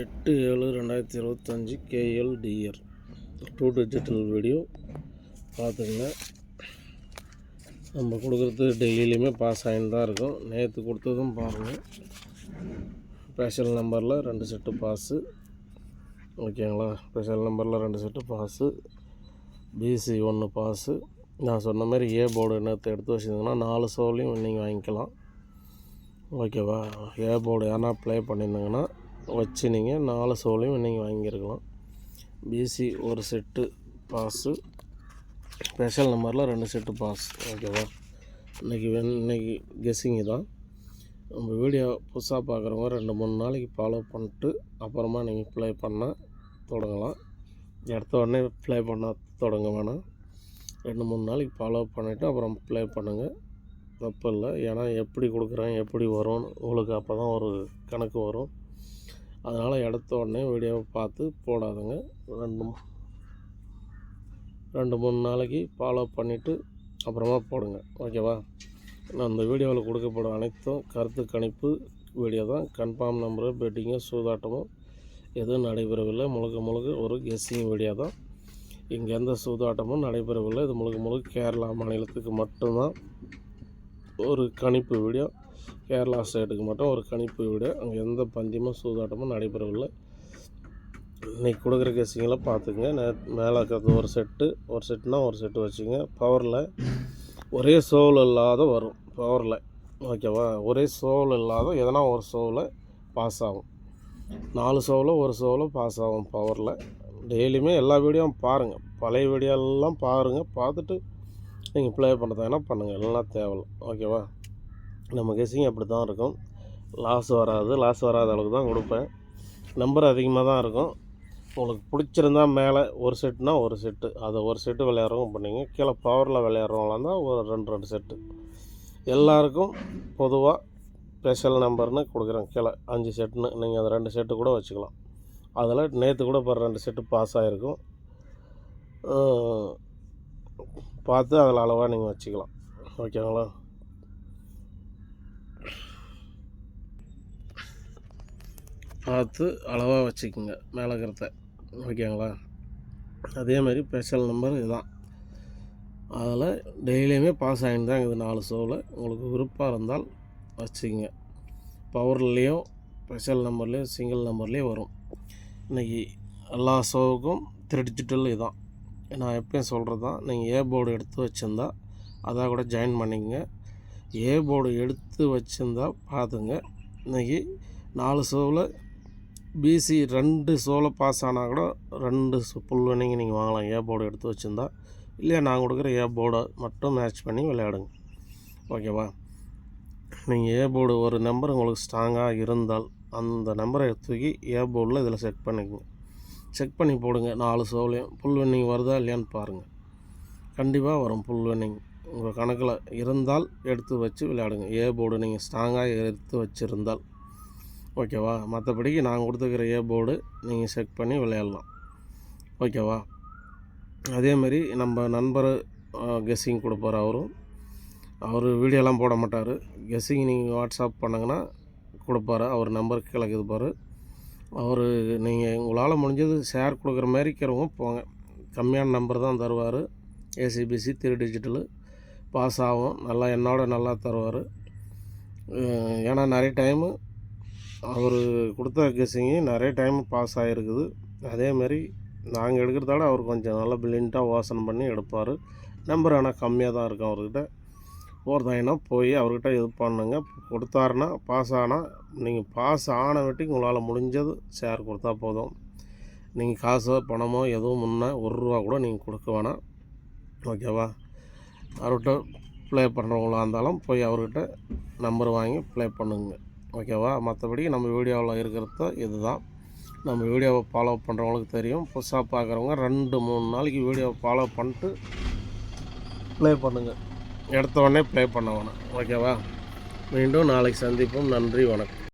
எட்டு ஏழு ரெண்டாயிரத்தி இருபத்தஞ்சி கேஎல்டிஆர் டூ டிஜிட்டல் வீடியோ பார்த்துங்க நம்ம கொடுக்குறது டெய்லியுமே பாஸ் ஆகின்னு தான் இருக்கும். நேற்று கொடுத்ததும் பாருங்கள் ஸ்பெஷல் நம்பரில் ரெண்டு செட்டு பாஸு ஓகேங்களா ஸ்பெஷல் நம்பரில் ரெண்டு செட்டு பாஸு பிசி ஒன்று பாஸு நான் சொன்ன மாதிரி ஏ போர்டு நேற்று எடுத்து வச்சுருந்தீங்கன்னா நாலு சோலையும் நீங்கள் வாங்கிக்கலாம். ஓகேவா ஏ போர்டு யாரா ப்ளே பண்ணியிருந்தாங்கன்னா வச்சு நீங்கள் நாலு சோலையும் நீங்கள் வாங்கியிருக்கலாம். பிசி ஒரு செட்டு பாஸு ஸ்பெஷல் நம்பரில் ரெண்டு செட்டு பாஸ் ஓகேவா இன்றைக்கி இன்னைக்கு கெஸ்ஸிங்கு தான் நம்ம வீடியோ புதுசாக பார்க்குறவங்க ரெண்டு மூணு நாளைக்கு ஃபாலோ பண்ணிட்டு அப்புறமா நீங்கள் ப்ளே பண்ண தொடங்கலாம். எடுத்த உடனே ப்ளே பண்ண தொடங்க வேணாம். ரெண்டு மூணு நாளைக்கு ஃபாலோ பண்ணிவிட்டு அப்புறம் ப்ளே பண்ணுங்கள் தப்பு இல்லை. ஏன்னா எப்படி கொடுக்குறேன் எப்படி வரும்னு உங்களுக்கு அப்போ தான் ஒரு கணக்கு வரும். அதனால் எடுத்த உடனே வீடியோவை பார்த்து போடாதுங்க. ரெண்டு ரெண்டு மூணு நாளைக்கு ஃபாலோ பண்ணிவிட்டு அப்புறமா போடுங்க. ஓகேவா நான் அந்த வீடியோவில் கொடுக்கப்படும் அனைத்தும் கருத்து கணிப்பு வீடியோ தான். கன்ஃபார்ம் நம்பரு பெட்டிங்கு சூதாட்டமும் எதுவும் நடைபெறவில்லை. முழுக்க முழுக்க ஒரு கெஸ்ஸிங் வீடியோ தான். இங்கே எந்த சூதாட்டமும் நடைபெறவில்லை. இது முழுக்க முழுக்க கேரளா மாநிலத்துக்கு மட்டும்தான் ஒரு கணிப்பு வீடியோ கேரளா ஸ்டேட்டுக்கு மட்டும் ஒரு கணிப்பு வீடியோ அங்கே எந்த பந்தியமும் சூதாட்டமும் நடைபெறவில்லை. இன்றைக்கி கொடுக்குற கெஸ்ஸிங்களை பார்த்துங்க நே மேலே இருக்கிறது ஒரு செட்டு ஒரு செட்டுனா ஒரு செட்டு வச்சுங்க பவரில் ஒரே சோல் இல்லாத வரும். பவரில் ஓகேவா ஒரே சோல் இல்லாத எதனா ஒரு சோவில் பாஸ் ஆகும். நாலு சோவில் ஒரு சோவில் பாஸ் ஆகும் பவரில் டெய்லியுமே எல்லா வீடியோவும் பாருங்கள் பழைய வீடியோ எல்லாம் பாருங்கள் பார்த்துட்டு நீங்கள் ப்ளே பண்ணுறதுனா பண்ணுங்கள் எல்லாம் தேவையில்லை. ஓகேவா நம்ம கெஸ்ஸிங் அப்படி தான் இருக்கும். லாஸ் வராது. லாஸ் வராத அளவுக்கு தான் கொடுப்பேன். நம்பர் அதிகமாக தான் இருக்கும். உங்களுக்கு பிடிச்சிருந்தா மேலே ஒரு செட்டுனா ஒரு செட்டு அதை ஒரு செட்டு விளையாடுறவங்க பண்ணிங்க கீழே பவரில் விளையாடுறவங்களா இருந்தால் ஒரு ரெண்டு ரெண்டு செட்டு எல்லாருக்கும் பொதுவாக ஸ்பெஷல் நம்பர்னு கொடுக்குறேன் கீழே. அஞ்சு செட்டுன்னு நீங்கள் அந்த ரெண்டு செட்டு கூட வச்சுக்கலாம். அதில் நேற்று கூட இப்போ ரெண்டு செட்டு பாஸ் ஆகிருக்கும் பார்த்து அதில் அளவாக நீங்கள் வச்சுக்கலாம். ஓகேங்களா? பார்த்து அளவாக வச்சுக்கோங்க மேலே இருக்கிறத ஓகேங்களா? அதே மாதிரி ஸ்பெஷல் நம்பர் இதுதான். அதில் டெய்லியுமே பாஸ் ஆகிட்டு தான் இருக்குது நாலு ஷோவில் உங்களுக்கு விருப்பம் இருந்தால் வச்சுக்கோங்க. பவர்லேயும் ஸ்பெஷல் நம்பர்லேயும் சிங்கிள் நம்பர்லேயும் வரும். இன்றைக்கி எல்லா ஷோவுக்கும் த்ரீ டிஜிட்டல் இதுதான். நான் எப்பயும் சொல்கிறது தான் நீங்கள் ஏ போர்டு எடுத்து வச்சுருந்தா அதை கூட ஜாயின் பண்ணிக்கங்க. ஏ போர்டு எடுத்து வச்சுருந்தா பார்த்துங்க இன்றைக்கி நாலு ஷோவில் பிசி ரெண்டு ஷோவில் பாஸ் ஆனால் கூட ரெண்டு புல் வேணிங்க நீங்கள் வாங்கலாம். ஏ போர்டு எடுத்து வச்சுருந்தா. இல்லையா நான் கொடுக்குற ஏ போர்டை மட்டும் மேட்ச் பண்ணி விளையாடுங்க. ஓகேவா நீங்கள் ஏ போர்டு ஒரு நம்பர் உங்களுக்கு ஸ்ட்ராங்காக இருந்தால் அந்த நம்பரை தூக்கி ஏ போர்டில் இதில் செக் பண்ணிக்கோங்க. செக் பண்ணி போடுங்க. நாலு சோலையும் புல் வென்னிங் வருதா இல்லையான்னு பாருங்கள் கண்டிப்பாக வரும் புல் வென்னிங் உங்கள் கணக்கில் இருந்தால் எடுத்து வச்சு விளையாடுங்க. ஏ போர்டு நீங்கள் ஸ்ட்ராங்காக எடுத்து வச்சுருந்தால். ஓகேவா? மற்றபடிக்கு நான் கொடுத்துக்கிற ஏ போர்டு நீங்கள் செக் பண்ணி விளையாடலாம். ஓகேவா? அதேமாரி நம்ம நண்பர் கெஸ்ஸிங் கொடுப்பார் அவரும். அவர் வீடியோலாம் போட மாட்டார். கெஸ்ஸிங் நீங்கள் வாட்ஸ்அப் பண்ணுங்கன்னா கொடுப்பாரு. அவர் நம்பருக்கு கிழக்குதுப்பார் அவர் நீங்கள் உங்களால் முடிஞ்சது ஷேர் கொடுக்குற மாதிரி இருக்கிறவங்க போங்க. கம்மியான நம்பர் தான் தருவார். ஏசிபிசி திரு டிஜிட்டலு பாஸ் ஆகும். நல்லா என்னோட நல்லா தருவார். ஏன்னா நிறைய டைமு அவர் கொடுத்த கெஸ்ஸிங்கு நிறைய டைம் பாஸ் ஆகிருக்குது அதேமாரி நாங்கள் எடுக்கிறதால அவர் கொஞ்சம் நல்லா பிளிண்ட்டாக வாசனை பண்ணி எடுப்பார். நம்பர் ஆனால் கம்மியாக தான் இருக்கும் அவர்கிட்ட. போகிறதாயினா போய் அவர்கிட்ட இது பண்ணுங்க. கொடுத்தாருன்னா பாஸ் ஆனால் நீங்கள் பாஸ் ஆன வெட்டிக்கு உங்களால் முடிஞ்சது ஷேர் கொடுத்தா போதும். நீங்கள் காசோ பணமோ எதுவும் முன்னே ஒரு ரூபா கூட நீங்கள் கொடுக்க வேணாம். ஓகேவா அவர்கிட்ட ப்ளே பண்ணுறவங்களா இருந்தாலும் போய் அவர்கிட்ட நம்பர் வாங்கி ப்ளே பண்ணுங்க. ஓகேவா? மற்றபடி நம்ம வீடியோவில் இருக்கிறது இதுதான். நம்ம வீடியோவை ஃபாலோ பண்ணுறவங்களுக்கு தெரியும். புதுசாக பார்க்குறவங்க ரெண்டு மூணு நாளைக்கு வீடியோவை ஃபாலோ பண்ணிட்டு ப்ளே பண்ணுங்கள் எடுத்த உடனே ப்ளே பண்ண வேணாம். ஓகேவா? மீண்டும் நாளைக்கு சந்திப்போம். நன்றி வணக்கம்.